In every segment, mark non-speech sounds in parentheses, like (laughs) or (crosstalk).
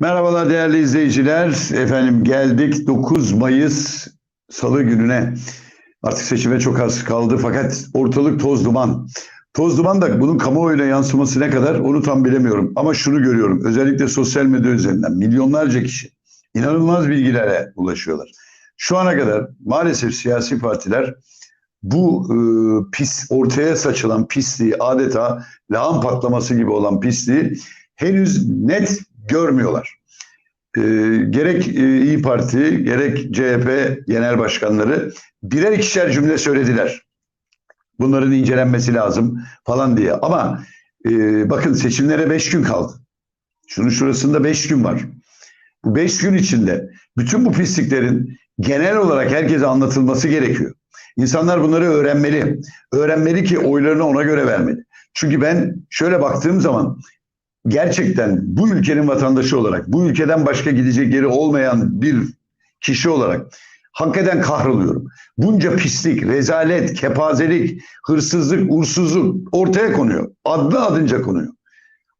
Merhabalar değerli izleyiciler. Efendim geldik 9 Mayıs Salı gününe. Artık seçime çok az kaldı fakat ortalık toz duman. Toz duman da bunun kamuoyuna yansıması ne kadar onu tam bilemiyorum. Ama şunu görüyorum özellikle sosyal medya üzerinden milyonlarca kişi inanılmaz bilgilere ulaşıyorlar. Şu ana kadar maalesef siyasi partiler bu e, pis ortaya saçılan pisliği adeta lağım patlaması gibi olan pisliği henüz net görmüyorlar. E, gerek e, İyi Parti gerek CHP genel başkanları birer ikişer cümle söylediler. Bunların incelenmesi lazım falan diye. Ama e, bakın seçimlere beş gün kaldı. Şunun şurasında beş gün var. Bu beş gün içinde bütün bu pisliklerin genel olarak herkese anlatılması gerekiyor. İnsanlar bunları öğrenmeli. Öğrenmeli ki oylarını ona göre vermeli. Çünkü ben şöyle baktığım zaman gerçekten bu ülkenin vatandaşı olarak, bu ülkeden başka gidecek yeri olmayan bir kişi olarak hakikaten kahroluyorum. Bunca pislik, rezalet, kepazelik, hırsızlık, uğursuzluk ortaya konuyor. Adlı adınca konuyor.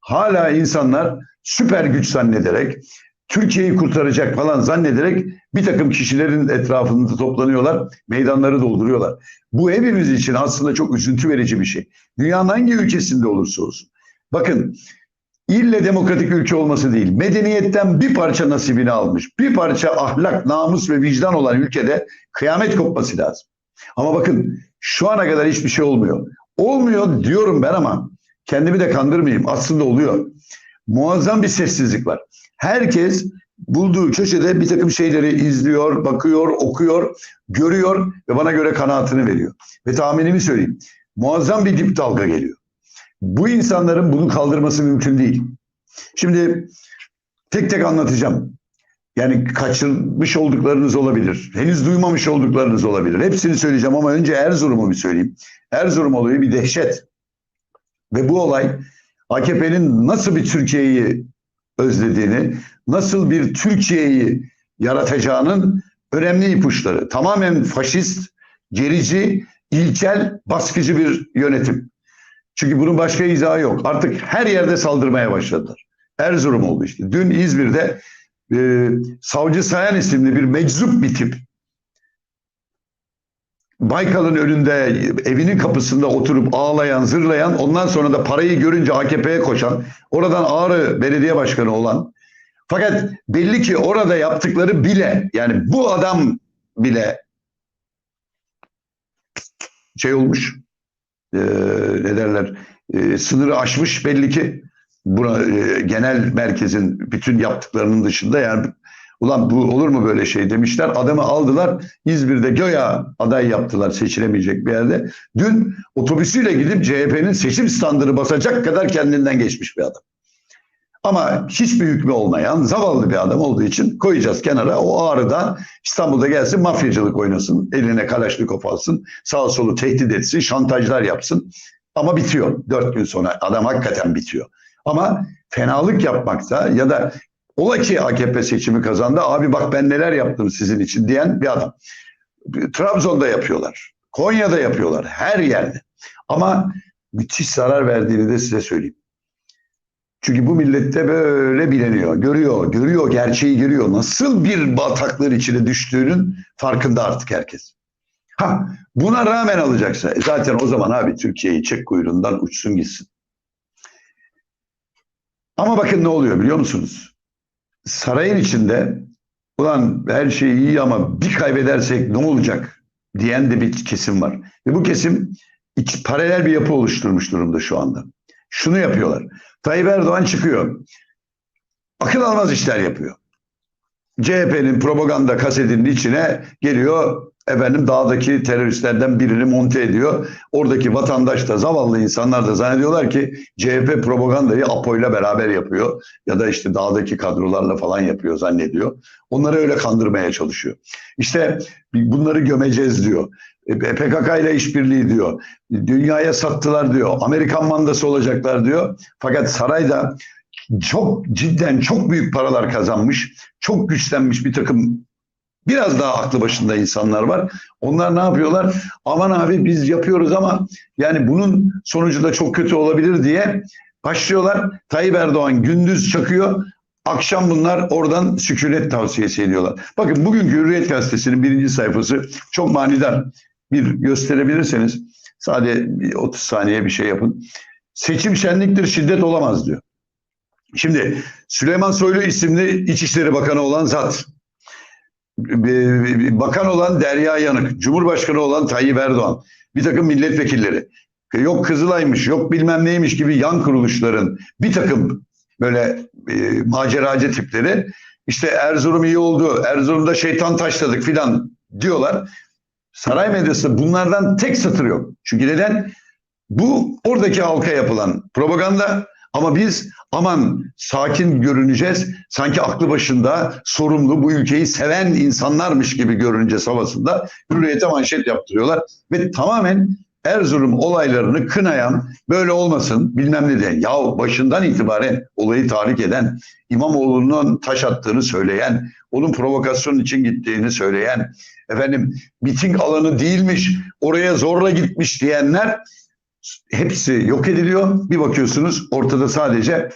Hala insanlar süper güç zannederek, Türkiye'yi kurtaracak falan zannederek bir takım kişilerin etrafında toplanıyorlar, meydanları dolduruyorlar. Bu hepimiz için aslında çok üzüntü verici bir şey. Dünyanın hangi ülkesinde olursa olsun. Bakın ille demokratik ülke olması değil, medeniyetten bir parça nasibini almış, bir parça ahlak, namus ve vicdan olan ülkede kıyamet kopması lazım. Ama bakın şu ana kadar hiçbir şey olmuyor. Olmuyor diyorum ben ama kendimi de kandırmayayım. Aslında oluyor. Muazzam bir sessizlik var. Herkes bulduğu köşede bir takım şeyleri izliyor, bakıyor, okuyor, görüyor ve bana göre kanaatini veriyor. Ve tahminimi söyleyeyim. Muazzam bir dip dalga geliyor. Bu insanların bunu kaldırması mümkün değil. Şimdi tek tek anlatacağım. Yani kaçırmış olduklarınız olabilir. Henüz duymamış olduklarınız olabilir. Hepsini söyleyeceğim ama önce Erzurum'u bir söyleyeyim. Erzurum olayı bir dehşet. Ve bu olay AKP'nin nasıl bir Türkiye'yi özlediğini, nasıl bir Türkiye'yi yaratacağının önemli ipuçları. Tamamen faşist, gerici, ilkel, baskıcı bir yönetim. Çünkü bunun başka izahı yok. Artık her yerde saldırmaya başladılar. Erzurum oldu işte. Dün İzmir'de e, Savcı Sayan isimli bir meczup bir tip Baykal'ın önünde evinin kapısında oturup ağlayan, zırlayan, ondan sonra da parayı görünce AKP'ye koşan, oradan Ağrı Belediye Başkanı olan fakat belli ki orada yaptıkları bile yani bu adam bile şey olmuş e, ne derler? E, sınırı aşmış belli ki buna e, genel merkezin bütün yaptıklarının dışında yani ulan bu olur mu böyle şey demişler. Adamı aldılar İzmir'de göya aday yaptılar seçilemeyecek bir yerde. Dün otobüsüyle gidip CHP'nin seçim standını basacak kadar kendinden geçmiş bir adam. Ama hiçbir hükmü olmayan zavallı bir adam olduğu için koyacağız kenara. O ağrıda İstanbul'da gelsin mafyacılık oynasın. Eline kalaşnikov alsın. Sağ solu tehdit etsin. Şantajlar yapsın. Ama bitiyor. Dört gün sonra adam hakikaten bitiyor. Ama fenalık yapmakta ya da ola ki AKP seçimi kazandı. Abi bak ben neler yaptım sizin için diyen bir adam. Trabzon'da yapıyorlar. Konya'da yapıyorlar. Her yerde. Ama müthiş zarar verdiğini de size söyleyeyim. Çünkü bu millette böyle bileniyor. Görüyor, görüyor, gerçeği görüyor. Nasıl bir bataklar içine düştüğünün farkında artık herkes. Ha, buna rağmen alacaksa e zaten o zaman abi Türkiye'yi çek kuyruğundan uçsun gitsin. Ama bakın ne oluyor biliyor musunuz? Sarayın içinde ulan her şey iyi ama bir kaybedersek ne olacak diyen de bir kesim var. Ve bu kesim iç, paralel bir yapı oluşturmuş durumda şu anda. Şunu yapıyorlar. Tayyip Erdoğan çıkıyor. Akıl almaz işler yapıyor. CHP'nin propaganda kasetinin içine geliyor efendim dağdaki teröristlerden birini monte ediyor. Oradaki vatandaş da zavallı insanlar da zannediyorlar ki CHP propagandayı APO'yla beraber yapıyor ya da işte dağdaki kadrolarla falan yapıyor zannediyor. Onları öyle kandırmaya çalışıyor. İşte bunları gömeceğiz diyor. E, PKK ile işbirliği diyor. Dünyaya sattılar diyor. Amerikan mandası olacaklar diyor. Fakat sarayda çok cidden çok büyük paralar kazanmış, çok güçlenmiş bir takım biraz daha aklı başında insanlar var. Onlar ne yapıyorlar? Aman abi biz yapıyoruz ama yani bunun sonucu da çok kötü olabilir diye başlıyorlar. Tayyip Erdoğan gündüz çakıyor, Akşam bunlar oradan sükunet tavsiyesi ediyorlar. Bakın bugünkü Hürriyet Gazetesi'nin birinci sayfası çok manidar. Bir gösterebilirseniz sadece bir 30 saniye bir şey yapın. Seçim şenliktir şiddet olamaz diyor. Şimdi Süleyman Soylu isimli İçişleri Bakanı olan zat. Bakan olan Derya Yanık. Cumhurbaşkanı olan Tayyip Erdoğan. Bir takım milletvekilleri. Yok Kızılay'mış, yok bilmem neymiş gibi yan kuruluşların bir takım böyle e, maceracı tipleri işte Erzurum iyi oldu, Erzurum'da şeytan taşladık filan diyorlar. Saray medyası bunlardan tek satır yok. Çünkü neden? Bu oradaki halka yapılan propaganda ama biz aman sakin görüneceğiz. Sanki aklı başında sorumlu bu ülkeyi seven insanlarmış gibi görüneceğiz havasında hürriyete manşet yaptırıyorlar. Ve tamamen Erzurum olaylarını kınayan böyle olmasın bilmem ne diyen. Ya başından itibaren olayı tahrik eden İmamoğlu'nun taş attığını söyleyen onun provokasyon için gittiğini söyleyen efendim miting alanı değilmiş oraya zorla gitmiş diyenler hepsi yok ediliyor. Bir bakıyorsunuz ortada sadece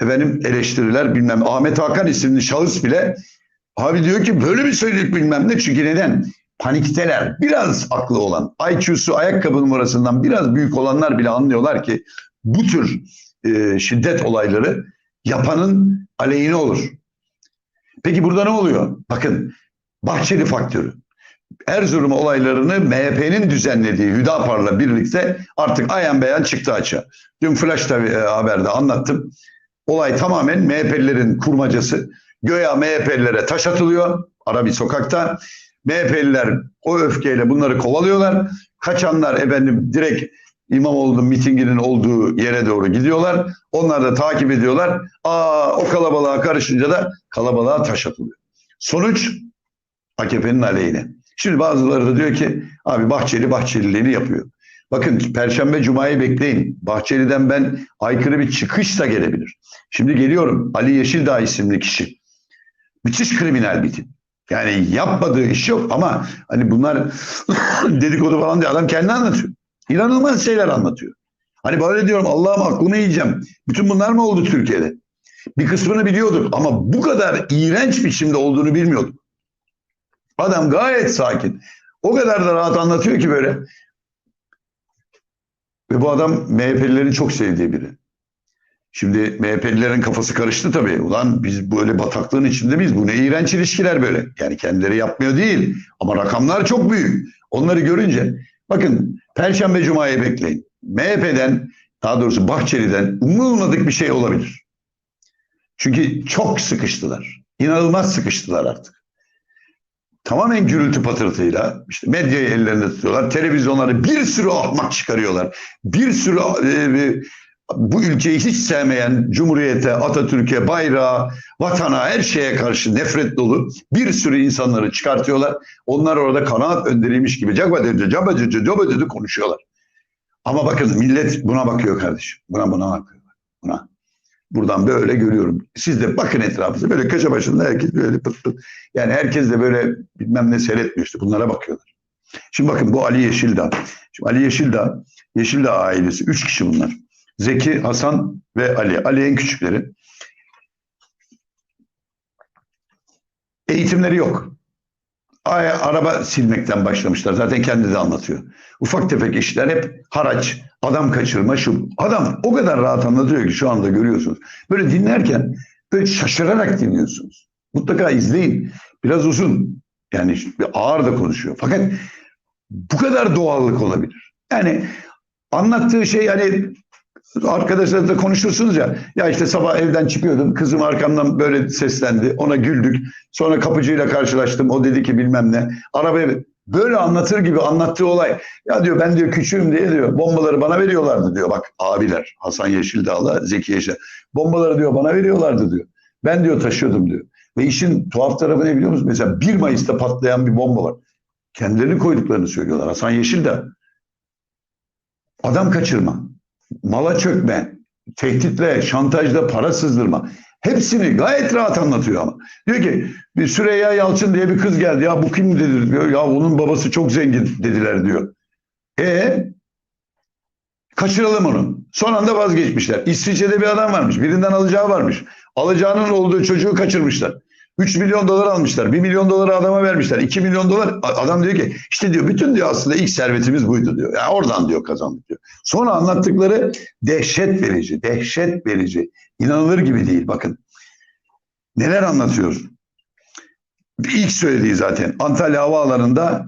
efendim eleştiriler bilmem Ahmet Hakan isimli şahıs bile abi diyor ki böyle mi söyledik bilmem ne çünkü neden? Panikteler. Biraz aklı olan, IQ'su ayakkabı numarasından biraz büyük olanlar bile anlıyorlar ki bu tür e, şiddet olayları yapanın aleyhine olur. Peki burada ne oluyor? Bakın Bahçeli faktörü. Erzurum olaylarını MHP'nin düzenlediği Hüdapar'la birlikte artık ayan beyan çıktı açığa. Dün Flash e, haberde anlattım. Olay tamamen MHP'lilerin kurmacası. Göya MHP'lilere taş atılıyor Arabi sokakta. MHP'liler o öfkeyle bunları kovalıyorlar. Kaçanlar efendim direkt İmamoğlu'nun mitinginin olduğu yere doğru gidiyorlar. Onlar da takip ediyorlar. Aa o kalabalığa karışınca da kalabalığa taş atılıyor. Sonuç AKP'nin aleyhine. Şimdi bazıları da diyor ki abi Bahçeli Bahçeliliğini yapıyor. Bakın Perşembe Cuma'yı bekleyin. Bahçeli'den ben aykırı bir çıkış da gelebilir. Şimdi geliyorum Ali Yeşildağ isimli kişi. Müthiş kriminal bir tip. Yani yapmadığı iş yok ama hani bunlar (laughs) dedikodu falan diye adam kendi anlatıyor. İnanılmaz şeyler anlatıyor. Hani böyle diyorum Allah'ım aklımı yiyeceğim. Bütün bunlar mı oldu Türkiye'de? Bir kısmını biliyorduk ama bu kadar iğrenç biçimde olduğunu bilmiyorduk. Adam gayet sakin. O kadar da rahat anlatıyor ki böyle. Ve bu adam MHP'lilerin çok sevdiği biri. Şimdi MHP'lilerin kafası karıştı tabii. Ulan biz böyle bataklığın içinde miyiz? Bu ne iğrenç ilişkiler böyle. Yani kendileri yapmıyor değil. Ama rakamlar çok büyük. Onları görünce bakın Perşembe Cuma'yı bekleyin. MHP'den daha doğrusu Bahçeli'den umulmadık bir şey olabilir. Çünkü çok sıkıştılar. İnanılmaz sıkıştılar artık. Tamamen gürültü patırtıyla işte medyayı ellerinde tutuyorlar. Televizyonları bir sürü ahmak çıkarıyorlar. Bir sürü e, bu ülkeyi hiç sevmeyen Cumhuriyete, Atatürk'e, bayrağa, vatana, her şeye karşı nefret dolu bir sürü insanları çıkartıyorlar. Onlar orada kanaat önderiymiş gibi cabadırcı, cabadırcı, cabadırcı konuşuyorlar. Ama bakın millet buna bakıyor kardeşim. Buna buna bakıyor. Buna. Buradan böyle görüyorum. Siz de bakın etrafınıza. Böyle köşe başında herkes böyle pıt pıt. Yani herkes de böyle bilmem ne seyretmiyor işte. Bunlara bakıyorlar. Şimdi bakın bu Ali Yeşildağ. Şimdi Ali Yeşildağ, Yeşildağ ailesi. Üç kişi bunlar. Zeki, Hasan ve Ali. Ali en küçükleri. Eğitimleri yok. Araba silmekten başlamışlar. Zaten kendi de anlatıyor. Ufak tefek işler hep haraç, adam kaçırma şu. Adam o kadar rahat anlatıyor ki şu anda görüyorsunuz. Böyle dinlerken böyle şaşırarak dinliyorsunuz. Mutlaka izleyin. Biraz uzun. Yani ağır da konuşuyor. Fakat bu kadar doğallık olabilir. Yani anlattığı şey yani arkadaşlarla konuşursunuz ya. Ya işte sabah evden çıkıyordum. Kızım arkamdan böyle seslendi. Ona güldük. Sonra kapıcıyla karşılaştım. O dedi ki bilmem ne. Arabaya böyle anlatır gibi anlattığı olay. Ya diyor ben diyor küçüğüm diye diyor. Bombaları bana veriyorlardı diyor. Bak abiler Hasan Yeşildağ'la Zeki Yeşil. Bombaları diyor bana veriyorlardı diyor. Ben diyor taşıyordum diyor. Ve işin tuhaf tarafı ne biliyor musunuz? Mesela 1 Mayıs'ta patlayan bir bomba var. Kendilerini koyduklarını söylüyorlar. Hasan Yeşildağ. Adam kaçırma mala çökme, tehditle, şantajla para sızdırma. Hepsini gayet rahat anlatıyor ama. Diyor ki bir Süreyya Yalçın diye bir kız geldi. Ya bu kim dedi diyor. Ya onun babası çok zengin dediler diyor. E Kaçıralım onu. Son anda vazgeçmişler. İsviçre'de bir adam varmış. Birinden alacağı varmış. Alacağının olduğu çocuğu kaçırmışlar. 3 milyon dolar almışlar. 1 milyon doları adama vermişler. 2 milyon dolar. Adam diyor ki işte diyor bütün diyor aslında ilk servetimiz buydu diyor. Yani oradan diyor kazandık diyor. Sonra anlattıkları dehşet verici. Dehşet verici. İnanılır gibi değil bakın. Neler anlatıyor? İlk söylediği zaten Antalya Havaalanı'nda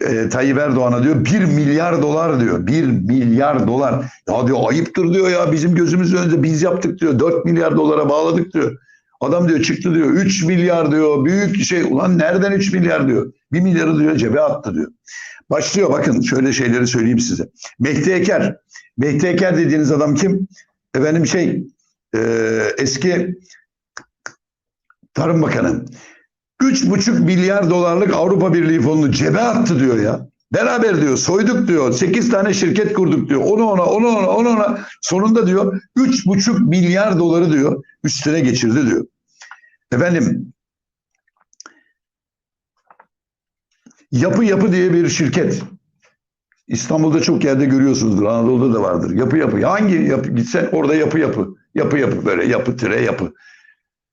e, Tayyip Erdoğan'a diyor 1 milyar dolar diyor. 1 milyar dolar. Ya diyor ayıptır diyor ya bizim gözümüzün önünde biz yaptık diyor. 4 milyar dolara bağladık diyor. Adam diyor çıktı diyor 3 milyar diyor büyük şey ulan nereden 3 milyar diyor. 1 milyarı diyor cebe attı diyor. Başlıyor bakın şöyle şeyleri söyleyeyim size. Mehdi Eker. Mehdi Eker dediğiniz adam kim? Efendim şey e, eski Tarım Bakanı. 3,5 milyar dolarlık Avrupa Birliği fonunu cebe attı diyor ya. Beraber diyor soyduk diyor. 8 tane şirket kurduk diyor. Onu ona onu ona onu ona sonunda diyor 3,5 milyar doları diyor üstüne geçirdi diyor. Efendim Yapı Yapı diye bir şirket. İstanbul'da çok yerde görüyorsunuzdur. Anadolu'da da vardır. Yapı Yapı. Hangi yapı gitsen orada Yapı Yapı. Yapı Yapı böyle yapı tire yapı.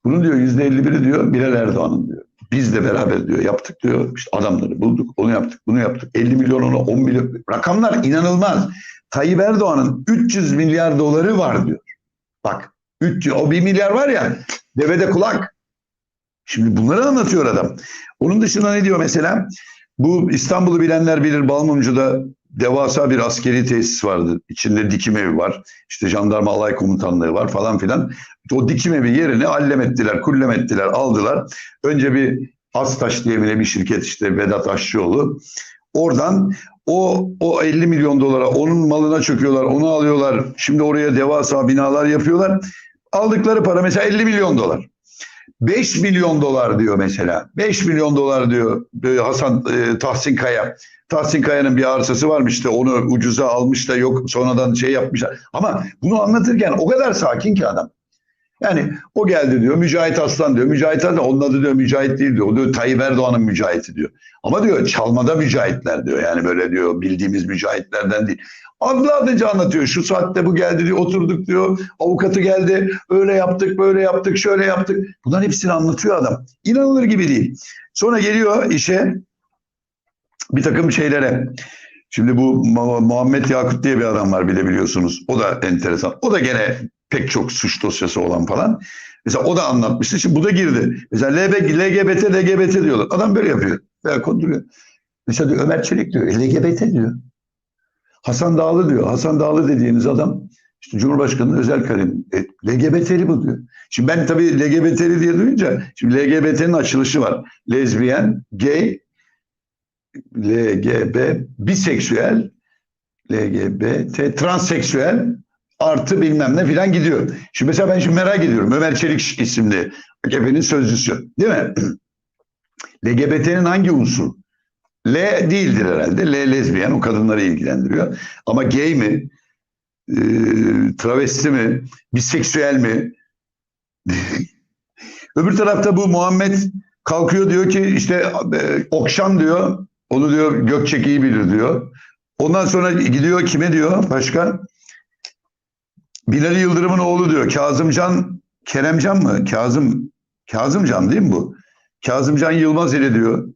Bunun diyor yüzde elli biri diyor Bilal Erdoğan'ın diyor. Biz de beraber diyor yaptık diyor. İşte adamları bulduk, onu yaptık, bunu yaptık. 50 milyon ona 10 milyon. Rakamlar inanılmaz. Tayyip Erdoğan'ın 300 milyar doları var diyor. Bak 300, o 1 milyar var ya devede kulak. Şimdi bunları anlatıyor adam. Onun dışında ne diyor mesela? Bu İstanbul'u bilenler bilir Balmumcu'da devasa bir askeri tesis vardı. İçinde dikim evi var. İşte jandarma alay komutanlığı var falan filan. O dikim evi yerini allem ettiler, kullem ettiler, aldılar. Önce bir Astaş diye bile bir şirket işte Vedat Aşçıoğlu. Oradan o, o 50 milyon dolara onun malına çöküyorlar, onu alıyorlar. Şimdi oraya devasa binalar yapıyorlar. Aldıkları para mesela 50 milyon dolar. 5 milyon dolar diyor mesela. 5 milyon dolar diyor Hasan e, Tahsin Kaya. Tahsin Kaya'nın bir arsası varmış işte onu ucuza almış da yok sonradan şey yapmışlar. Ama bunu anlatırken o kadar sakin ki adam. Yani o geldi diyor Mücahit Aslan diyor. Mücahit Aslan onun adı diyor Mücahit değil diyor. O diyor Tayyip Erdoğan'ın mücahiti diyor. Ama diyor çalmada mücahitler diyor. Yani böyle diyor bildiğimiz mücahitlerden değil. Adlı adınca anlatıyor. Şu saatte bu geldi diyor. Oturduk diyor. Avukatı geldi. Öyle yaptık, böyle yaptık, şöyle yaptık. Bunların hepsini anlatıyor adam. İnanılır gibi değil. Sonra geliyor işe bir takım şeylere. Şimdi bu Muhammed Yakut diye bir adam var bile biliyorsunuz. O da enteresan. O da gene pek çok suç dosyası olan falan. Mesela o da anlatmıştı. Şimdi bu da girdi. Mesela LGBT, LGBT diyorlar. Adam böyle yapıyor. Veya konduruyor. Mesela diyor, Ömer Çelik diyor. LGBT diyor. Hasan Dağlı diyor. Hasan Dağlı dediğiniz adam işte Cumhurbaşkanı'nın özel kalemi. E, LGBT'li bu diyor. Şimdi ben tabii LGBT'li diye duyunca şimdi LGBT'nin açılışı var. Lezbiyen, gay, LGB, biseksüel, LGBT, transseksüel artı bilmem ne filan gidiyor. Şimdi mesela ben şimdi merak ediyorum. Ömer Çelik isimli AKP'nin sözcüsü değil mi? (clears throat) LGBT'nin hangi unsur? L değildir herhalde. L lezbiyen o kadınları ilgilendiriyor. Ama gay mi? E, travesti mi? Biseksüel mi? (laughs) Öbür tarafta bu Muhammed kalkıyor diyor ki işte e, Okşan diyor. Onu diyor Gökçek iyi bilir diyor. Ondan sonra gidiyor kime diyor başka? Binali Yıldırım'ın oğlu diyor. Kazımcan, Keremcan mı? Kazım, Kazımcan değil mi bu? Kazımcan Yılmaz ile diyor.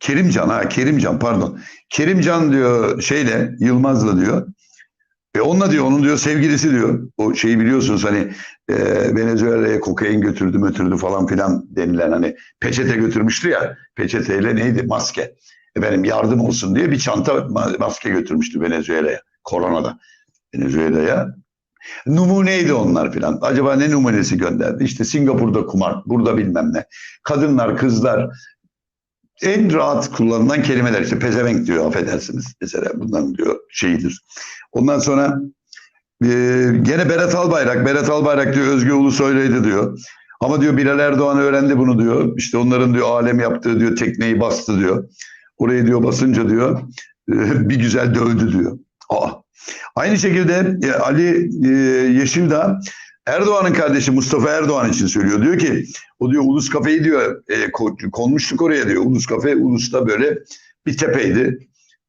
Kerimcan ha Kerimcan pardon. Kerimcan diyor şeyle Yılmaz'la diyor. E onunla diyor onun diyor sevgilisi diyor. O şeyi biliyorsunuz hani e, Venezuela'ya kokain götürdü götürdü falan filan denilen hani peçete götürmüştü ya. Peçeteyle neydi maske. Efendim yardım olsun diye bir çanta maske götürmüştü Venezuela'ya. Koronada. Venezuela'ya Numuneydi onlar filan. Acaba ne numunesi gönderdi? İşte Singapur'da kumar, burada bilmem ne. Kadınlar, kızlar en rahat kullanılan kelimeler işte pezevenk diyor affedersiniz. Mesela bundan diyor şeyidir. Ondan sonra e, gene Berat Albayrak, Berat Albayrak diyor Özgür Ulusoy'laydı diyor. Ama diyor Bilal Erdoğan öğrendi bunu diyor. İşte onların diyor alem yaptığı diyor tekneyi bastı diyor. Orayı diyor basınca diyor e, bir güzel dövdü diyor. Aa, Aynı şekilde e, Ali e, Yeşildağ Erdoğan'ın kardeşi Mustafa Erdoğan için söylüyor. Diyor ki o diyor Ulus Kafe'yi diyor e, konmuştuk oraya diyor. Ulus Kafe Ulus'ta böyle bir tepeydi.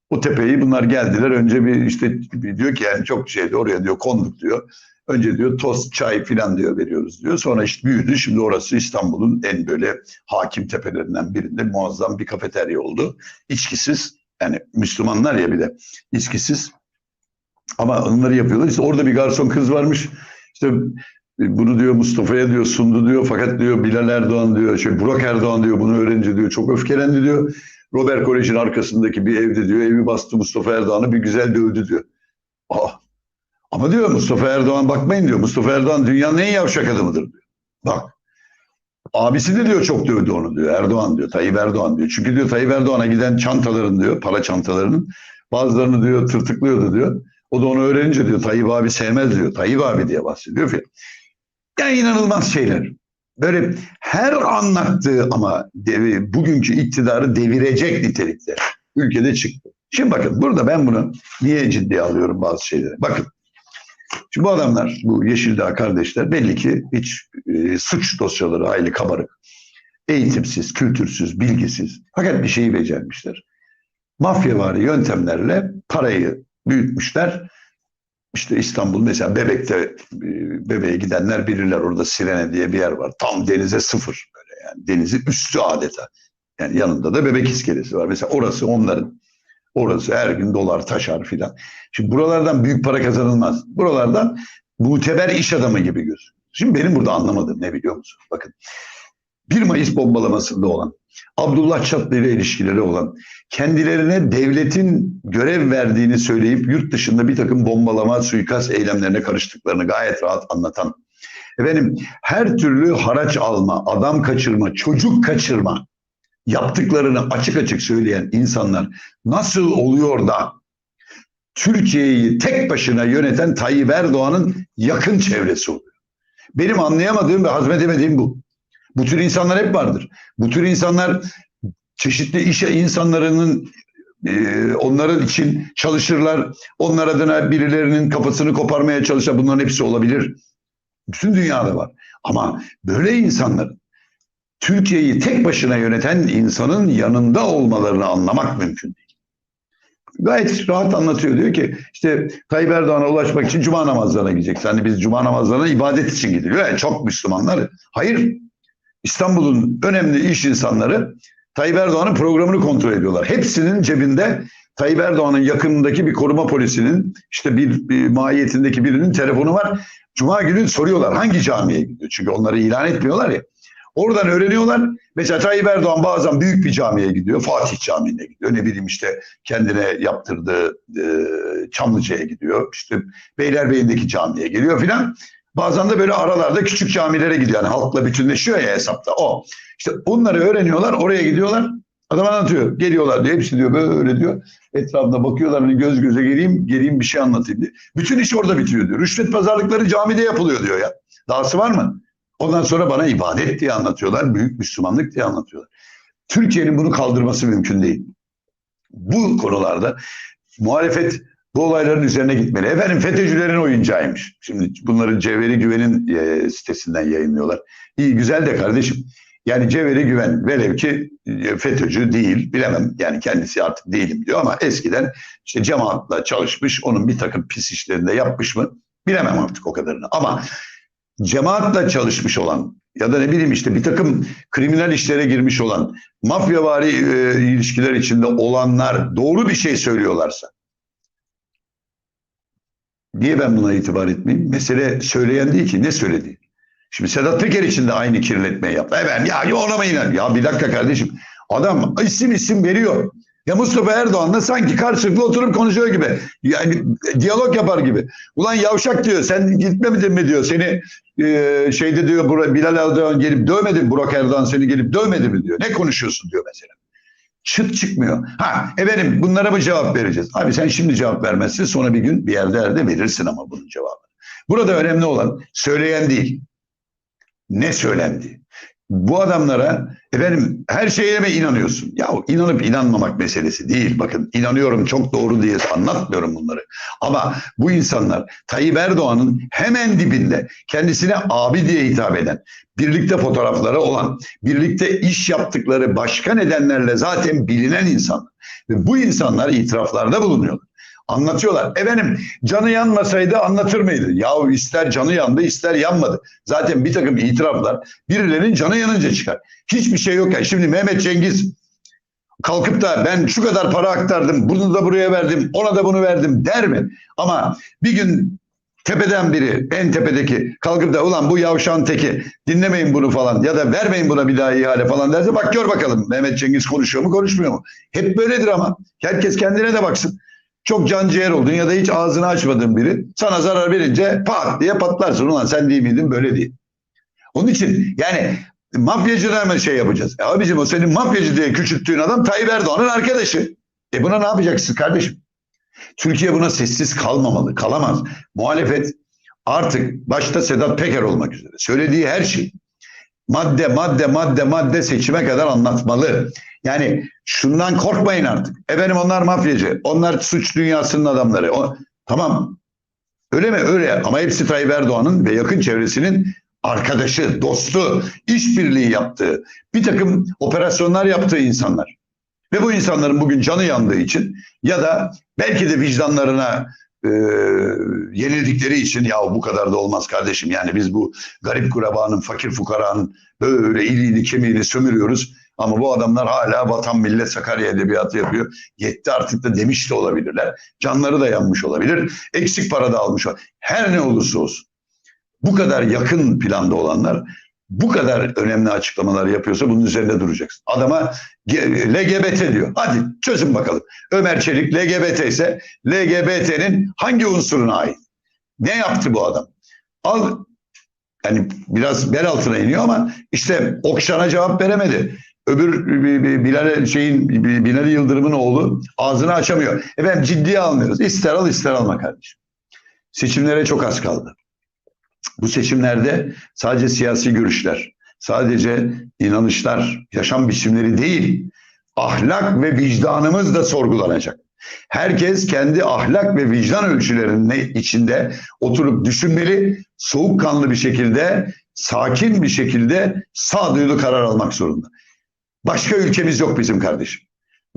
O tepeyi bunlar geldiler. Önce bir işte bir diyor ki yani çok şeydi oraya diyor konduk diyor. Önce diyor tost, çay filan diyor veriyoruz diyor. Sonra işte büyüdü. Şimdi orası İstanbul'un en böyle hakim tepelerinden birinde muazzam bir kafeterya oldu. İçkisiz yani Müslümanlar ya bir de içkisiz. Ama onları yapıyorlar. İşte orada bir garson kız varmış. İşte bunu diyor Mustafa'ya diyor sundu diyor. Fakat diyor Bilal Erdoğan diyor şey Burak Erdoğan diyor bunu öğrenince diyor çok öfkelendi diyor. Robert Kolej'in arkasındaki bir evde diyor evi bastı Mustafa Erdoğan'ı bir güzel dövdü diyor. Aa, ama diyor Mustafa Erdoğan bakmayın diyor. Mustafa Erdoğan dünyanın en yavşak adamıdır diyor. Bak. Abisi de diyor çok dövdü onu diyor. Erdoğan diyor. Tayyip Erdoğan diyor. Çünkü diyor Tayyip Erdoğan'a giden çantaların diyor. Para çantalarının bazılarını diyor tırtıklıyordu diyor. O da onu öğrenince diyor Tayyip abi sevmez diyor. Tayyip abi diye bahsediyor filan. Yani inanılmaz şeyler. Böyle her anlattığı ama devi, bugünkü iktidarı devirecek nitelikte ülkede çıktı. Şimdi bakın burada ben bunu niye ciddiye alıyorum bazı şeyleri. Bakın Şimdi bu adamlar, bu Yeşildağ kardeşler belli ki hiç e, suç dosyaları hayli kabarık. Eğitimsiz, kültürsüz, bilgisiz. Fakat bir şeyi becermişler. Mafyavari yöntemlerle parayı büyütmüşler. İşte İstanbul mesela Bebek'te e, Bebek'e gidenler bilirler orada Sirene diye bir yer var. Tam denize sıfır böyle yani denizi üstü adeta. Yani yanında da Bebek iskelesi var. Mesela orası onların Orası her gün dolar taşar filan. Şimdi buralardan büyük para kazanılmaz. Buralardan muteber iş adamı gibi gözüküyor. Şimdi benim burada anlamadığım ne biliyor musun? Bakın 1 Mayıs bombalamasında olan, Abdullah Çatlı ile ilişkileri olan, kendilerine devletin görev verdiğini söyleyip yurt dışında bir takım bombalama, suikast eylemlerine karıştıklarını gayet rahat anlatan, efendim her türlü haraç alma, adam kaçırma, çocuk kaçırma, yaptıklarını açık açık söyleyen insanlar nasıl oluyor da Türkiye'yi tek başına yöneten Tayyip Erdoğan'ın yakın çevresi oluyor. Benim anlayamadığım ve hazmedemediğim bu. Bu tür insanlar hep vardır. Bu tür insanlar çeşitli iş insanlarının e, onların için çalışırlar. Onlar adına birilerinin kafasını koparmaya çalışır. Bunların hepsi olabilir. Bütün dünyada var. Ama böyle insanların Türkiye'yi tek başına yöneten insanın yanında olmalarını anlamak mümkün değil. Gayet rahat anlatıyor. Diyor ki işte Tayyip Erdoğan'a ulaşmak için cuma namazlarına gideceksin. Hani biz cuma namazlarına ibadet için gidiliyor. Yani çok Müslümanlar. Hayır. İstanbul'un önemli iş insanları Tayyip Erdoğan'ın programını kontrol ediyorlar. Hepsinin cebinde Tayyip Erdoğan'ın yakınındaki bir koruma polisinin işte bir, bir mahiyetindeki birinin telefonu var. Cuma günü soruyorlar hangi camiye gidiyor? Çünkü onları ilan etmiyorlar ya. Oradan öğreniyorlar. Mesela Tayyip Erdoğan bazen büyük bir camiye gidiyor. Fatih Camii'ne gidiyor. Ne bileyim işte kendine yaptırdığı e, Çamlıca'ya gidiyor. İşte Beylerbeyi'ndeki camiye geliyor filan. Bazen de böyle aralarda küçük camilere gidiyor. Yani halkla bütünleşiyor ya hesapta o. İşte bunları öğreniyorlar. Oraya gidiyorlar. Adam anlatıyor. Geliyorlar diyor. Hepsi diyor böyle diyor. Etrafına bakıyorlar. Hani göz göze geleyim. Geleyim bir şey anlatayım diye. Bütün iş orada bitiyor diyor. Rüşvet pazarlıkları camide yapılıyor diyor ya. Dahası var mı? Ondan sonra bana ibadet diye anlatıyorlar, büyük Müslümanlık diye anlatıyorlar. Türkiye'nin bunu kaldırması mümkün değil. Bu konularda muhalefet bu olayların üzerine gitmeli. Efendim FETÖ'cülerin oyuncağıymış. Şimdi bunları Cevheri Güven'in e, sitesinden yayınlıyorlar. İyi güzel de kardeşim. Yani Cevheri Güven velev ki e, FETÖ'cü değil bilemem. Yani kendisi artık değilim diyor ama eskiden işte cemaatla çalışmış. Onun bir takım pis işlerinde yapmış mı? Bilemem artık o kadarını. Ama cemaatle çalışmış olan ya da ne bileyim işte bir takım kriminal işlere girmiş olan mafyavari e, ilişkiler içinde olanlar doğru bir şey söylüyorlarsa niye ben buna itibar etmeyeyim? Mesele söyleyen değil ki ne söyledi? Şimdi Sedat Peker için de aynı kirletmeyi yaptı. Evet ya ona mı inan? Ya bir dakika kardeşim adam isim isim veriyor. Ya Mustafa Erdoğan'la sanki karşılıklı oturup konuşuyor gibi. Yani diyalog yapar gibi. Ulan yavşak diyor sen gitmemedin mi diyor. Seni e, şeyde diyor Bilal Erdoğan gelip dövmedi mi? Burak Erdoğan seni gelip dövmedi mi diyor. Ne konuşuyorsun diyor mesela. Çıt çıkmıyor. Ha efendim bunlara mı cevap vereceğiz? Abi sen şimdi cevap vermezsin sonra bir gün bir yerde verirsin ama bunun cevabını. Burada önemli olan söyleyen değil. Ne söylendi? Bu adamlara efendim her şeye mi inanıyorsun? Ya inanıp inanmamak meselesi değil. Bakın inanıyorum çok doğru diye anlatmıyorum bunları. Ama bu insanlar Tayyip Erdoğan'ın hemen dibinde kendisine abi diye hitap eden, birlikte fotoğrafları olan, birlikte iş yaptıkları başka nedenlerle zaten bilinen insanlar. Ve bu insanlar itiraflarda bulunuyorlar. Anlatıyorlar. Efendim canı yanmasaydı anlatır mıydı? Yahu ister canı yandı ister yanmadı. Zaten bir takım itiraflar birilerinin canı yanınca çıkar. Hiçbir şey yok. Yani şimdi Mehmet Cengiz kalkıp da ben şu kadar para aktardım, bunu da buraya verdim, ona da bunu verdim der mi? Ama bir gün tepeden biri, en tepedeki kalkıp da ulan bu yavşan teki dinlemeyin bunu falan ya da vermeyin buna bir daha ihale falan derse bak gör bakalım Mehmet Cengiz konuşuyor mu konuşmuyor mu? Hep böyledir ama. Herkes kendine de baksın çok can ciğer oldun ya da hiç ağzını açmadığın biri sana zarar verince pat diye patlarsın. Ulan sen değil miydin böyle değil. Onun için yani mafyacına mı şey yapacağız? E abicim o senin mafyacı diye küçülttüğün adam Tayyip Erdoğan'ın arkadaşı. E buna ne yapacaksın kardeşim? Türkiye buna sessiz kalmamalı, kalamaz. Muhalefet artık başta Sedat Peker olmak üzere söylediği her şey madde madde madde madde seçime kadar anlatmalı. Yani şundan korkmayın artık. Efendim onlar mafyacı. Onlar suç dünyasının adamları. O, tamam. Öyle mi? Öyle. Ama hepsi Tayyip Erdoğan'ın ve yakın çevresinin arkadaşı, dostu, işbirliği yaptığı, bir takım operasyonlar yaptığı insanlar. Ve bu insanların bugün canı yandığı için ya da belki de vicdanlarına e, yenildikleri için ya bu kadar da olmaz kardeşim. Yani biz bu garip kurabanın, fakir fukaranın böyle iliğini kemiğini sömürüyoruz. Ama bu adamlar hala vatan millet Sakarya edebiyatı yapıyor. Yetti artık da demiş de olabilirler. Canları da yanmış olabilir. Eksik para da almış olabilir. Her ne olursa olsun. Bu kadar yakın planda olanlar bu kadar önemli açıklamalar yapıyorsa bunun üzerinde duracaksın. Adama LGBT diyor. Hadi çözün bakalım. Ömer Çelik LGBT ise LGBT'nin hangi unsuruna ait? Ne yaptı bu adam? Al yani biraz bel altına iniyor ama işte Okşan'a cevap veremedi. Öbür Bilal şeyin Binali Yıldırım'ın oğlu ağzını açamıyor. Efendim ciddiye almıyoruz. İster al ister alma kardeşim. Seçimlere çok az kaldı. Bu seçimlerde sadece siyasi görüşler, sadece inanışlar, yaşam biçimleri değil, ahlak ve vicdanımız da sorgulanacak. Herkes kendi ahlak ve vicdan ölçülerinin içinde oturup düşünmeli, soğukkanlı bir şekilde, sakin bir şekilde sağduyulu karar almak zorunda. Başka ülkemiz yok bizim kardeşim.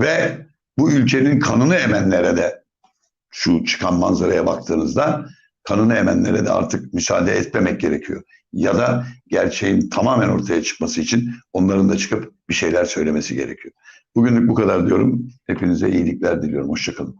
Ve bu ülkenin kanını emenlere de şu çıkan manzaraya baktığınızda kanını emenlere de artık müsaade etmemek gerekiyor. Ya da gerçeğin tamamen ortaya çıkması için onların da çıkıp bir şeyler söylemesi gerekiyor. Bugünlük bu kadar diyorum. Hepinize iyilikler diliyorum. Hoşçakalın.